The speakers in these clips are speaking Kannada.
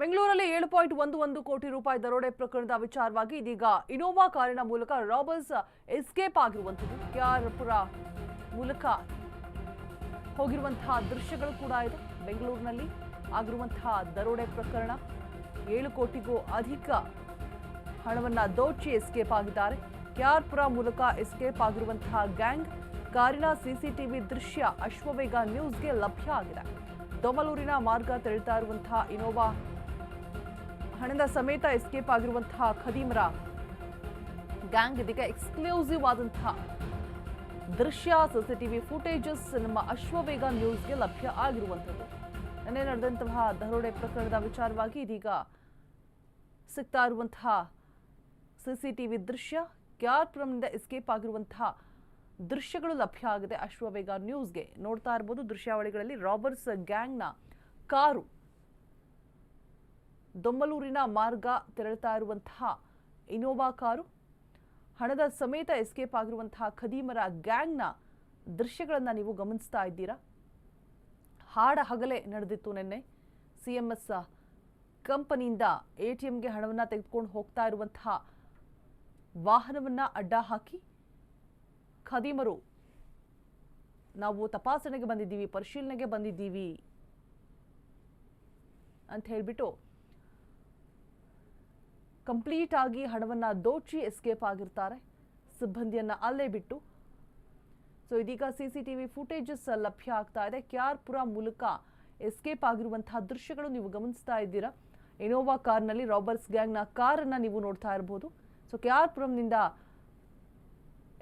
ಬೆಂಗಳೂರಲ್ಲಿ ಏಳು ಪಾಯಿಂಟ್ ಒಂದು ಒಂದು ಕೋಟಿ ರೂಪಾಯಿ ದರೋಡೆ ಪ್ರಕರಣದ ವಿಚಾರವಾಗಿ ಇದೀಗ ಇನೋವಾ ಕಾರಿನ ಮೂಲಕ ರಾಬರ್ಸ್ ಎಸ್ಕೇಪ್ ಆಗಿರುವಂಥದ್ದು. ಕೆಆರ್ಪುರ ಮೂಲಕ ಹೋಗಿರುವಂತಹ ದೃಶ್ಯಗಳು ಕೂಡ ಇದೆ. ಬೆಂಗಳೂರಿನಲ್ಲಿ ಆಗಿರುವಂತಹ ದರೋಡೆ ಪ್ರಕರಣ. ಏಳು ಕೋಟಿಗೂ ಅಧಿಕ ಹಣವನ್ನು ದೋಚಿ ಎಸ್ಕೇಪ್ ಆಗಿದ್ದಾರೆ. ಕೆಆರ್ಪುರ ಮೂಲಕ ಎಸ್ಕೇಪ್ ಆಗಿರುವಂತಹ ಗ್ಯಾಂಗ್ ಕಾರಿನ ಸಿಸಿಟಿವಿ ದೃಶ್ಯ ಅಶ್ವವೇಗ ನ್ಯೂಸ್ಗೆ ಲಭ್ಯ ಆಗಿದೆ. ದೊಮಲೂರಿನ ಮಾರ್ಗ ತೆರಳುತ್ತಾ ಇರುವಂತಹ ಇನೋವಾ ಹಣದ ಸಮೇತ ಎಸ್ಕೇಪ್ ಆಗಿರುವಂತಹ ಖದೀಮರ ಗ್ಯಾಂಗ್ ಇದೀಗ ಎಕ್ಸ್ಕ್ಲೂಸಿವ್ ಆದಂತಹ ದೃಶ್ಯ ಸಿಸಿಟಿವಿ ಫುಟೇಜಸ್ ನಮ್ಮ ಅಶ್ವವೇಗ ನ್ಯೂಸ್ಗೆ ಲಭ್ಯ ಆಗಿರುವಂಥದ್ದು. ನಿನ್ನೆ ನಡೆದಂತಹ ದರೋಡೆ ಪ್ರಕರಣದ ವಿಚಾರವಾಗಿ ಇದೀಗ ಸಿಗ್ತಾ ಇರುವಂತಹ ಸಿಸಿಟಿವಿ ದೃಶ್ಯ ಕ್ಯಾರ್ಪುರಂನಿಂದ ಎಸ್ಕೇಪ್ ಆಗಿರುವಂತಹ ದೃಶ್ಯಗಳು ಲಭ್ಯ ಆಗಿದೆ ಅಶ್ವವೇಗ ನ್ಯೂಸ್ಗೆ. ನೋಡ್ತಾ ಇರ್ಬೋದು ದೃಶ್ಯಾವಳಿಗಳಲ್ಲಿ ರಾಬರ್ಟ್ಸ್ ಗ್ಯಾಂಗ್ನ ಕಾರು ದೊಮ್ಮಲೂರಿನ ಮಾರ್ಗ ತೆರಳುತ್ತಾ ಇರುವಂತಹ ಇನೋವಾ ಕಾರು, ಹಣದ ಸಮೇತ ಎಸ್ಕೇಪ್ ಆಗಿರುವಂತಹ ಖದೀಮರ ಗ್ಯಾಂಗ್ನ ದೃಶ್ಯಗಳನ್ನು ನೀವು ಗಮನಿಸ್ತಾ ಇದ್ದೀರಾ? ಹಾಡ ಹಗಲೇ ನಡೆದಿತ್ತು ನಿನ್ನೆ. ಸಿ ಎಂ ಎಸ್ ಕಂಪನಿಯಿಂದ ಎ ಟಿ ಎಂಗೆ ಹಣವನ್ನು ತೆಗೆದುಕೊಂಡು ಹೋಗ್ತಾ ಇರುವಂತಹ ವಾಹನವನ್ನು ಅಡ್ಡ ಹಾಕಿ ಖದೀಮರು, ನಾವು ತಪಾಸಣೆಗೆ ಬಂದಿದ್ದೀವಿ, ಪರಿಶೀಲನೆಗೆ ಬಂದಿದ್ದೀವಿ ಅಂತ ಹೇಳಿಬಿಟ್ಟು ಕಂಪ್ಲೀಟ್ ಆಗಿ ಹಣವನ್ನು ದೋಚಿ ಎಸ್ಕೇಪ್ ಆಗಿರ್ತಾರೆ. ಸಿಬ್ಬಂದಿಯನ್ನು ಅಲ್ಲೇ ಬಿಟ್ಟು. ಸೊ ಇದೀಗ C C T V footages ಲಭ್ಯ ಆಗ್ತಾ ಇದೆ. ಕ್ಯಾರ್ಪುರ ಮೂಲಕ ಎಸ್ಕೇಪ್ ಆಗಿರುವಂತಹ ದೃಶ್ಯಗಳು ನೀವು ಗಮನಿಸ್ತಾ ಇದ್ದೀರಾ? ಇನೋವಾ ಕಾರ್ನಲ್ಲಿ ರಾಬರ್ಸ್ ಗ್ಯಾಂಗ್ನ ಕಾರನ್ನು ನೀವು ನೋಡ್ತಾ ಇರಬಹುದು ಸೊ ಕ್ಯಾರ್ಪುರಂನಿಂದ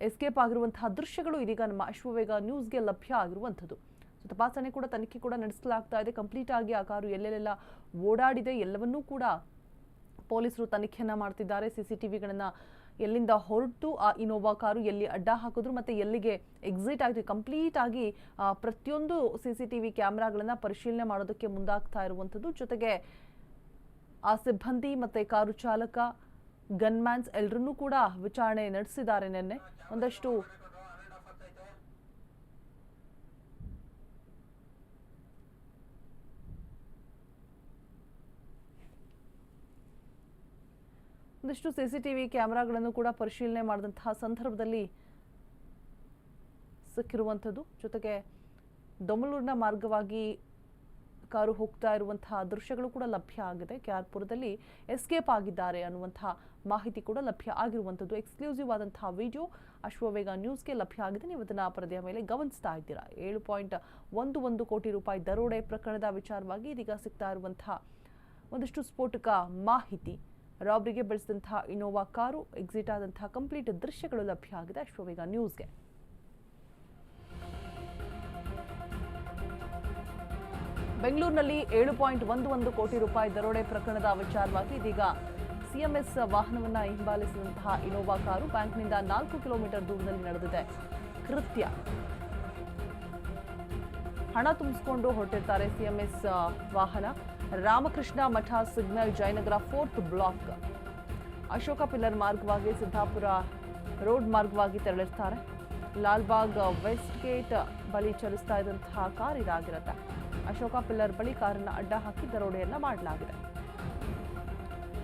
ಎಸ್ಕೇಪ್ ಆಗಿರುವಂತಹ ದೃಶ್ಯಗಳು ಇದೀಗ ನಮ್ಮ ಅಶ್ವವೇಗ ನ್ಯೂಸ್ಗೆ ಲಭ್ಯ ಆಗಿರುವಂಥದ್ದು. ಸೊ ತಪಾಸಣೆ ಕೂಡ ತನಿಖೆ ಕೂಡ ನಡೆಸಲಾಗ್ತಾ ಇದೆ. ಕಂಪ್ಲೀಟ್ ಆಗಿ ಆ ಕಾರು ಎಲ್ಲೆಲ್ಲೆಲ್ಲ ಓಡಾಡಿದೆ. ಎಲ್ಲವನ್ನೂ ಕೂಡ ಪೊಲೀಸರು ತನಿಖೆಯನ್ನ ಮಾಡ್ತಿದ್ದಾರೆ. ಸಿ ಸಿ ಟಿವಿಗಳನ್ನ ಎಲ್ಲಿಂದ ಹೊರಟು, ಆ ಇನೋವಾ ಕಾರು ಎಲ್ಲಿ ಅಡ್ಡ ಹಾಕಿದ್ರು ಮತ್ತೆ ಎಲ್ಲಿಗೆ ಎಕ್ಸಿಟ್ ಆಗಿದೆ. ಕಂಪ್ಲೀಟ್ ಆಗಿ ಪ್ರತಿಯೊಂದು ಸಿಸಿಟಿವಿ ಕ್ಯಾಮ್ರಾಗಳನ್ನ ಪರಿಶೀಲನೆ ಮಾಡೋದಕ್ಕೆ ಮುಂದಾಗ್ತಾ ಇರುವಂಥದ್ದು. ಜೊತೆಗೆ, ಆ ಸಿಬ್ಬಂದಿ ಮತ್ತೆ ಕಾರು ಚಾಲಕ, ಗನ್ಮ್ಯಾನ್ಸ್ ಎಲ್ಲರನ್ನೂ ಕೂಡ ವಿಚಾರಣೆ ನಡೆಸಿದ್ದಾರೆ ನಿನ್ನೆ. ಒಂದಷ್ಟು ಒಂದಿಷ್ಟು ಸಿಸಿಟಿವಿ ಕ್ಯಾಮೆರಾಗಳನ್ನು ಕೂಡ ಪರಿಶೀಲನೆ ಮಾಡಿದಂತಹ ಸಂದರ್ಭದಲ್ಲಿ ಸಿಕ್ಕಿರುವಂಥದ್ದು. ಜೊತೆಗೆ ದೊಮಲೂರಿನ ಮಾರ್ಗವಾಗಿ ಕಾರು ಹೋಗ್ತಾ ಇರುವಂತಹ ದೃಶ್ಯಗಳು ಕೂಡ ಲಭ್ಯ ಆಗಿದೆ. ಕ್ಯಾರ್ಪುರದಲ್ಲಿ ಎಸ್ಕೇಪ್ ಆಗಿದ್ದಾರೆ ಅನ್ನುವಂತಹ ಮಾಹಿತಿ ಕೂಡ ಲಭ್ಯ ಆಗಿರುವಂಥದ್ದು. ಎಕ್ಸ್ಕ್ಲೂಸಿವ್ ಆದಂತಹ ವಿಡಿಯೋ ಅಶ್ವವೇಗ ನ್ಯೂಸ್ಗೆ ಲಭ್ಯ ಆಗಿದೆ. ನೀವು ಅದನ್ನು ಪರದೆಯ ಮೇಲೆ ಗಮನಿಸ್ತಾ ಇದ್ದೀರಾ. ಏಳು ಪಾಯಿಂಟ್ ಒಂದು ಒಂದು ಕೋಟಿ ರೂಪಾಯಿ ದರೋಡೆ ಪ್ರಕರಣದ ವಿಚಾರವಾಗಿ ಇದೀಗ ಸಿಗ್ತಾ ಇರುವಂತಹ ಒಂದಷ್ಟು ಸ್ಫೋಟಕ ಮಾಹಿತಿ. ರಾಬ್ರಿಗೆ ಬೆಳೆಸಿದಂತಹ ಇನೋವಾ ಕಾರು ಎಕ್ಸಿಟ್ ಆದಂತಹ ಕಂಪ್ಲೀಟ್ ದೃಶ್ಯಗಳು ಲಭ್ಯ ಆಗಿದೆ. ಅಶ್ವವೇಗ ನ್ಯೂಸ್ಗೆ. ಬೆಂಗಳೂರಿನಲ್ಲಿ ಏಳು ಪಾಯಿಂಟ್ ಒಂದು ಒಂದು ಕೋಟಿ ರೂಪಾಯಿ ದರೋಡೆ ಪ್ರಕರಣದ ವಿಚಾರವಾಗಿ ಇದೀಗ ಸಿಎಂಎಸ್ ವಾಹನವನ್ನು ಹಿಂಬಾಲಿಸಿದಂತಹ ಇನೋವಾ ಕಾರು ಬ್ಯಾಂಕ್ನಿಂದ ನಾಲ್ಕು ಕಿಲೋಮೀಟರ್ ದೂರದಲ್ಲಿ ನಡೆದಿದೆ. ಕೃತ್ಯ. ಹಣ ತುಂಬಿಸಿಕೊಂಡು ಹೊರಟಿರ್ತಾರೆ ಸಿಎಂಎಸ್ ವಾಹನ. Ramakrishna Math, signal Jayanagar fourth block. Ashoka pillar ಮಾರ್ಗವಾಗಿ ಸಿದ್ದಾಪುರ ರೋಡ್ ಮಾರ್ಗವಾಗಿ ತೆರಳಿರ್ತಾರೆ. ಲಾಲ್ಬಾಗ್ ವೆಸ್ಟ್ ಗೇಟ್ ಬಳಿ ಚಲಿಸ್ತಾ ಇದ್ದಂತಹ ಕಾರ್ ಇದಾಗಿರುತ್ತೆ. ಅಶೋಕ ಪಿಲ್ಲರ್ ಬಳಿ ಕಾರನ್ನ ಅಡ್ಡ ಹಾಕಿ ದರೋಡೆಯನ್ನ ಮಾಡಲಾಗಿದೆ.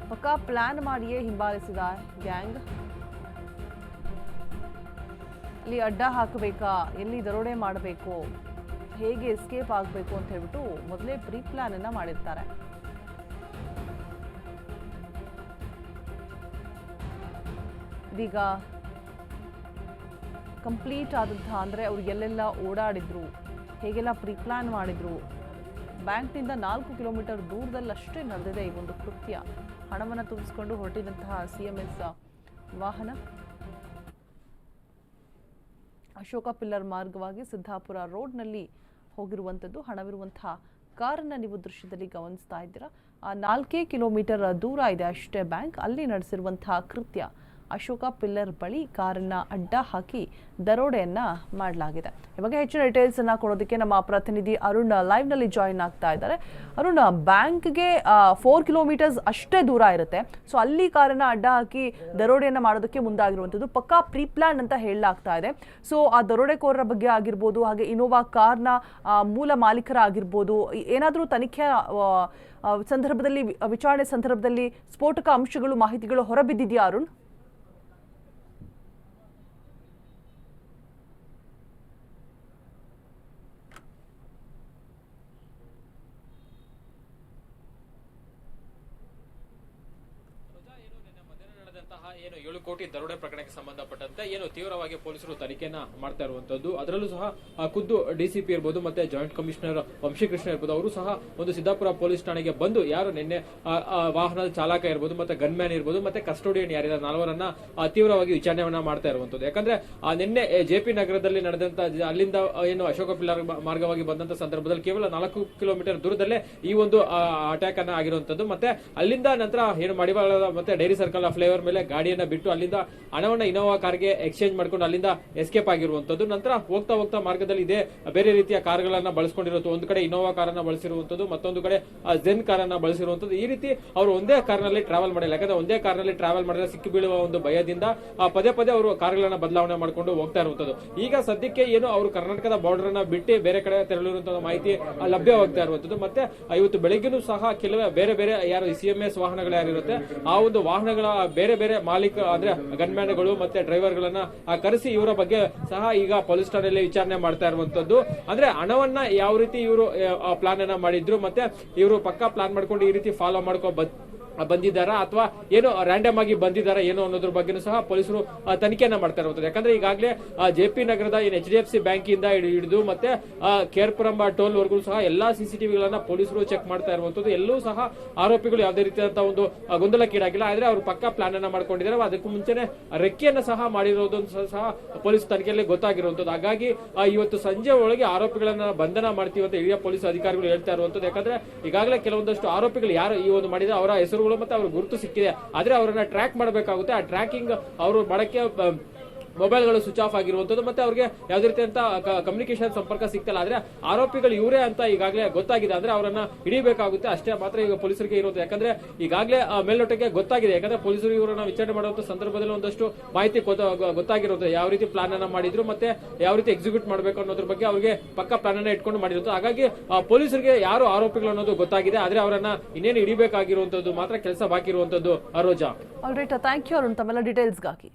ಪಕ್ಕಾ ಪ್ಲಾನ್ ಮಾಡಿಯೇ ಹಿಂಬಾಲಿಸಿದ ಗ್ಯಾಂಗ್. ಇಲ್ಲಿ ಅಡ್ಡ ಹಾಕಬೇಕಾ? ಎಲ್ಲಿ ದರೋಡೆ ಮಾಡಬೇಕು? ಹೇಗೆ ಎಸ್ಕೇಪ್ ಆಗಬೇಕು ಅಂತ ಹೇಳ್ಬಿಟ್ಟು ಮೊದಲೇ ಪ್ರೀ ಪ್ಲಾನ್ ಅನ್ನ ಮಾಡಿರ್ತಾರೆ. ಇದೀಗ ಕಂಪ್ಲೀಟ್ ಆದಂತಹ ಅಂದರೆ ಅವ್ರು ಎಲ್ಲೆಲ್ಲ ಓಡಾಡಿದ್ರು, ಹೇಗೆಲ್ಲ ಪ್ರೀ ಪ್ಲಾನ್ ಮಾಡಿದ್ರು ಬ್ಯಾಂಕ್ನಿಂದ ನಾಲ್ಕು ಕಿಲೋಮೀಟರ್ ದೂರದಲ್ಲಷ್ಟೇ ನಡೆದಿದೆ ಈ ಒಂದು ಕೃತ್ಯ. ಹಣವನ್ನು ತುಂಬಿಸ್ಕೊಂಡು ಹೊರಟಿದಂತಹ ಸಿ ಎಂ ಎಸ್ ವಾಹನ. ಅಶೋಕ ಪಿಲ್ಲರ್ ಮಾರ್ಗವಾಗಿ ಸಿದ್ದಾಪುರ ರೋಡ್ನಲ್ಲಿ ಹೋಗಿರುವಂಥದ್ದು ಹಣವಿರುವಂತಹ ಕಾರನ್ನ ನೀವು ದೃಶ್ಯದಲ್ಲಿ ಗಮನಿಸ್ತಾ ಇದ್ದೀರಾ. ನಾಲ್ಕೇ ಕಿಲೋಮೀಟರ್ ದೂರ ಇದೆ ಅಷ್ಟೇ ಬ್ಯಾಂಕ್. ಅಲ್ಲಿ ನಡೆಸಿರುವಂತಹ ಕೃತ್ಯ ಅಶೋಕ ಪಿಲ್ಲರ್ ಬಳಿ ಕಾರನ್ನ ಅಡ್ಡ ಹಾಕಿ ದರೋಡೆಯನ್ನ ಮಾಡಲಾಗಿದೆ. ಈ ಬಗ್ಗೆ ಹೆಚ್ಚಿನ ಡೀಟೇಲ್ಸ್ ಅನ್ನ ಕೊಡೋದಕ್ಕೆ ನಮ್ಮ ಪ್ರತಿನಿಧಿ ಅರುಣ್ ಲೈವ್ನಲ್ಲಿ ಜಾಯಿನ್ ಆಗ್ತಾ ಇದ್ದಾರೆ. ಅರುಣ್, ಬ್ಯಾಂಕ್ಗೆ ಫೋರ್ ಕಿಲೋಮೀಟರ್ಸ್ ಅಷ್ಟೇ ದೂರ ಇರುತ್ತೆ. ಸೊ ಅಲ್ಲಿ ಕಾರನ್ನ ಅಡ್ಡ ಹಾಕಿ ದರೋಡೆಯನ್ನ ಮಾಡೋದಕ್ಕೆ ಮುಂದಾಗಿರುವಂಥದ್ದು ಪಕ್ಕಾ ಪ್ರೀ ಪ್ಲಾನ್ ಅಂತ ಹೇಳಲಾಗ್ತಾ ಇದೆ. ಸೊ ಆ ದರೋಡೆಕೋರರ ಬಗ್ಗೆ ಆಗಿರ್ಬೋದು, ಹಾಗೆ ಇನೋವಾ ಕಾರ್ನ ಮೂಲ ಮಾಲೀಕರ ಆಗಿರ್ಬೋದು ಏನಾದರೂ ತನಿಖೆ ಸಂದರ್ಭದಲ್ಲಿ, ವಿಚಾರಣೆ ಸಂದರ್ಭದಲ್ಲಿ ಸ್ಫೋಟಕ ಅಂಶಗಳು, ಮಾಹಿತಿಗಳು ಹೊರಬಿದ್ದಿದೆಯಾ ಅರುಣ್ ನಡೆದಂತಹ ಏನು ಏಳು ಕೋಟಿ ದರೋಡೆ ಪ್ರಕರಣಕ್ಕೆ ಸಂಬಂಧಪಟ್ಟಂತೆ ಏನು ತೀವ್ರವಾಗಿ ಪೊಲೀಸರು ತನಿಖೆಯನ್ನ ಮಾಡ್ತಾ ಇರುವಂತದ್ದು. ಅದರಲ್ಲೂ ಸಹ ಖುದ್ದು ಡಿಸಿಪಿ ಇರ್ಬೋದು ಮತ್ತೆ ಜಾಯಿಂಟ್ ಕಮಿಷನರ್ ವಂಶೀಕೃಷ್ಣ ಇರ್ಬೋದು, ಅವರು ಸಹ ಒಂದು ಸಿದ್ದಾಪುರ ಪೊಲೀಸ್ ಠಾಣೆಗೆ ಬಂದು ಯಾರು ನಿನ್ನೆ ವಾಹನದ ಚಾಲಕ ಇರ್ಬೋದು ಮತ್ತೆ ಗನ್ಮ್ಯಾನ್ ಇರ್ಬೋದು ಮತ್ತೆ ಕಸ್ಟೋಡಿಯನ್ ಯಾರಿಲ್ಲ, ನಾಲ್ವರನ್ನ ತೀವ್ರವಾಗಿ ವಿಚಾರಣೆಯನ್ನ ಮಾಡ್ತಾ ಇರುವಂತದ್ದು. ಯಾಕಂದ್ರೆ ನಿನ್ನೆ ಜೆ ಪಿ ನಗರದಲ್ಲಿ ನಡೆದಂತ, ಅಲ್ಲಿಂದ ಏನು ಅಶೋಕ ಪಿಲ್ಲರ್ ಮಾರ್ಗವಾಗಿ ಬಂದಂತ ಸಂದರ್ಭದಲ್ಲಿ ಕೇವಲ ನಾಲ್ಕು ಕಿಲೋಮೀಟರ್ ದೂರದಲ್ಲೇ ಈ ಒಂದು ಅಟ್ಯಾಕ್ ಅನ್ನ ಆಗಿರುವಂತದ್ದು. ಮತ್ತೆ ಅಲ್ಲಿಂದ ನಂತರ, ಏನು ಮಡಿವಾಳದ ಮತ್ತೆ ಡೈರಿ ಸರ್ಕಲ್ ಫ್ಲೇವರ್ ಮೇಲೆ ಗಾಡಿಯನ್ನ ಬಿಟ್ಟು ಅಲ್ಲಿಂದ ಹಣವನ್ನ ಇನೋವಾ ಕಾರ್ಗೆ ಎಕ್ಸ್ಚೇಂಜ್ ಮಾಡ್ಕೊಂಡು ಅಲ್ಲಿಂದ ಎಸ್ಕೇಪ್ ಆಗಿರುವಂತದ್ದು ನಂತರ ಹೋಗ್ತಾ ಹೋಗ್ತಾ ಮಾರ್ಗದಲ್ಲಿ ಇದೇ ಬೇರೆ ರೀತಿಯ ಕಾರ್ಗಳನ್ನ ಬಳಸ್ಕೊಂಡಿರುವಂತ ಒಂದು ಕಡೆ ಇನೋವಾ ಕಾರನ್ನ ಬಳಸಿರುವಂತದ್ದು ಮತ್ತೊಂದು ಕಡೆ ಜೆನ್ ಕಾರನ್ನ ಬಳಸಿರುವಂತದ್ದು ಈ ರೀತಿ ಅವರು ಒಂದೇ ಕಾರ್ನಲ್ಲಿ ಟ್ರಾವೆಲ್ ಮಾಡಿಲ್ಲ. ಯಾಕಂದ್ರೆ ಒಂದೇ ಕಾರ್ನಲ್ಲಿ ಟ್ರಾವೆಲ್ ಮಾಡಿದ್ರೆ ಸಿಕ್ಕಿ ಬೀಳುವ ಒಂದು ಭಯದಿಂದ ಪದೇ ಪದೇ ಅವರು ಕಾರ್ಗಳನ್ನ ಬದಲಾವಣೆ ಮಾಡ್ಕೊಂಡು ಹೋಗ್ತಾ ಇರುವಂತದ್ದು ಈಗ ಸದ್ಯಕ್ಕೆ ಏನು ಅವರು ಕರ್ನಾಟಕದ ಬಾರ್ಡರ್ ಅನ್ನ ಬಿಟ್ಟು ಬೇರೆ ಕಡೆ ತೆರಳಿರುವಂತಹ ಮಾಹಿತಿ ಲಭ್ಯವಾಗ್ತಾ ಇರುವಂತದ್ದು ಮತ್ತೆ ಇವತ್ತು ಬೆಳಗ್ಗೆನೂ ಸಹ ಕೆಲವೇ, ಬೇರೆ ಬೇರೆ ಯಾರು ಸಿ ಎಂ ಎಸ್ ವಾಹನಗಳು ಯಾರಿರುತ್ತೆ, ಆ ಒಂದು ವಾಹನಗಳ ಬೇರೆ ಬೇರೆ ಮಾಲೀಕ ಅಂದ್ರೆ ಗನ್ಮ್ಯಾನ್ಗಳು ಮತ್ತೆ ಡ್ರೈವರ್ಗಳನ್ನ ಆ, ಕರೆಸಿ ಇವರ ಬಗ್ಗೆ ಸಹ ಈಗ ಪೊಲೀಸ್ ಠಾಣೆಯಲ್ಲಿ ವಿಚಾರಣೆ ಮಾಡ್ತಾ ಇರುವಂತದ್ದು. ಅಂದ್ರೆ ಹಣವನ್ನ ಯಾವ ರೀತಿ ಇವರು ಪ್ಲಾನ್ ಅನ್ನ ಮಾಡಿದ್ರು ಮತ್ತೆ ಇವರು ಪಕ್ಕಾ ಪ್ಲಾನ್ ಮಾಡ್ಕೊಂಡು ಈ ರೀತಿ ಫಾಲೋ ಮಾಡ್ಕೊ ಬಂದಿದ್ದಾರಾ ಅಥವಾ ಏನೋ ರ್ಯಾಂಡಮ್ ಆಗಿ ಬಂದಿದ್ದಾರಾ ಏನೋ ಅನ್ನೋದ್ರ ಬಗ್ಗೆನೂ ಸಹ ಪೊಲೀಸರು ತನಿಖೆಯನ್ನ ಮಾಡ್ತಾ ಇರುವಂತದ್ದು ಯಾಕಂದ್ರೆ ಈಗಾಗಲೇ ಜೆ ಪಿ ನಗರದ ಏನು H D F C bank ಇಂದ ಹಿಡಿದು ಮತ್ತೆ ಕೇರ್ಪುರಂ ಟೋಲ್ ವರ್ಗೂ ಸಹ ಎಲ್ಲಾ ಸಿಸಿಟಿವಿಗಳನ್ನ ಪೊಲೀಸರು ಚೆಕ್ ಮಾಡ್ತಾ ಇರುವಂತದ್ದು ಎಲ್ಲೂ ಸಹ ಆರೋಪಿಗಳು ಯಾವುದೇ ರೀತಿಯಾದಂತಹ ಒಂದು ಗೊಂದಲಕ್ಕೀಡಾಗಿಲ್ಲ. ಆದ್ರೆ ಅವರು ಪಕ್ಕ ಪ್ಲಾನ್ ಅನ್ನ ಮಾಡ್ಕೊಂಡಿದ್ದಾರೆ. ಅದಕ್ಕೂ ಮುಂಚೆನೆ ರೆಕ್ಕೆಯನ್ನ ಸಹ ಮಾಡಿರೋದು ಸಹ ಪೊಲೀಸ್ ತನಿಖೆಯಲ್ಲಿ ಗೊತ್ತಾಗಿರುವಂತದ್ದು ಹಾಗಾಗಿ ಇವತ್ತು ಸಂಜೆ ಒಳಗೆ ಆರೋಪಿಗಳನ್ನ ಬಂಧನ ಮಾಡ್ತೀವಿ ಅಂತ ಹಿರಿಯ ಪೊಲೀಸ್ ಅಧಿಕಾರಿಗಳು ಹೇಳ್ತಾ ಇರುವಂತದ್ದು ಯಾಕಂದ್ರೆ ಈಗಾಗಲೇ ಕೆಲವೊಂದಷ್ಟು ಆರೋಪಿಗಳು ಯಾರು ಈ ಒಂದು ಮಾಡಿದ್ರೆ ಅವರ ಹೆಸರುಗಳು ಮತ್ತೆ ಅವ್ರ ಗುರುತು ಸಿಕ್ಕಿದೆ. ಆದ್ರೆ ಅವರನ್ನ ಟ್ರ್ಯಾಕ್ ಮಾಡಬೇಕಾಗುತ್ತೆ. ಆ ಟ್ರ್ಯಾಕಿಂಗ್ ಅವರು ಆ, ಮೊಬೈಲ್ಗಳು ಸ್ವಿಚ್ ಆಫ್ ಆಗಿರುವಂತದ್ದು ಮತ್ತೆ ಅವ್ರಿಗೆ ಯಾವುದೇ ರೀತಿಯಂತ ಕಮ್ಯುನಿಕೇಶನ್ ಸಂಪರ್ಕ ಸಿಗ್ತಲ್ಲ. ಆದ್ರೆ ಆರೋಪಿಗಳು ಇವರೇ ಅಂತ ಈಗಾಗಲೇ ಗೊತ್ತಾಗಿದೆ. ಅಂದ್ರೆ ಅವರನ್ನ ಹಿಡಿಬೇಕಾಗುತ್ತೆ ಅಷ್ಟೇ ಮಾತ್ರ ಈಗ ಪೊಲೀಸರಿಗೆ ಇರೋದು ಯಾಕಂದ್ರೆ ಈಗಾಗಲೇ ಮೇಲ್ನೋಟಕ್ಕೆ ಗೊತ್ತಾಗಿದೆ. ಯಾಕಂದ್ರೆ ಪೊಲೀಸರು ಇವರನ್ನ ವಿಚಾರಣೆ ಮಾಡುವಂತ ಸಂದರ್ಭದಲ್ಲಿ ಒಂದಷ್ಟು ಮಾಹಿತಿ ಗೊತ್ತಾಗಿರೋದು ಯಾವ ರೀತಿ ಪ್ಲಾನ್ ಅನ್ನ ಮಾಡಿದ್ರು ಮತ್ತೆ ಯಾವ ರೀತಿ ಎಕ್ಸಿಕ್ಯೂಟ್ ಮಾಡಬೇಕು ಅನ್ನೋದ್ರ ಬಗ್ಗೆ ಅವರಿಗೆ ಪಕ್ಕ ಪ್ಲಾನ್ ಅನ್ನ ಇಟ್ಕೊಂಡು ಮಾಡಿರುತ್ತೆ. ಹಾಗಾಗಿ ಪೊಲೀಸರಿಗೆ ಯಾರು ಆರೋಪಿಗಳು ಅನ್ನೋದು ಗೊತ್ತಾಗಿದೆ. ಆದ್ರೆ ಅವರನ್ನ ಇನ್ನೇನು ಹಿಡಿಬೇಕಾಗಿರುವಂತದ್ದು ಮಾತ್ರ ಕೆಲಸ ಬಾಕಿ ಇರುವಂತದ್ದು ಅರೋಜಾ ಆಲ್ರೈಟ್ ಥ್ಯಾಂಕ್ ಯು ಅರುಣ್ ತಮ್ಮೆಲ್ಲ ಡೀಟೇಲ್ಸ್ಗಾಗಿ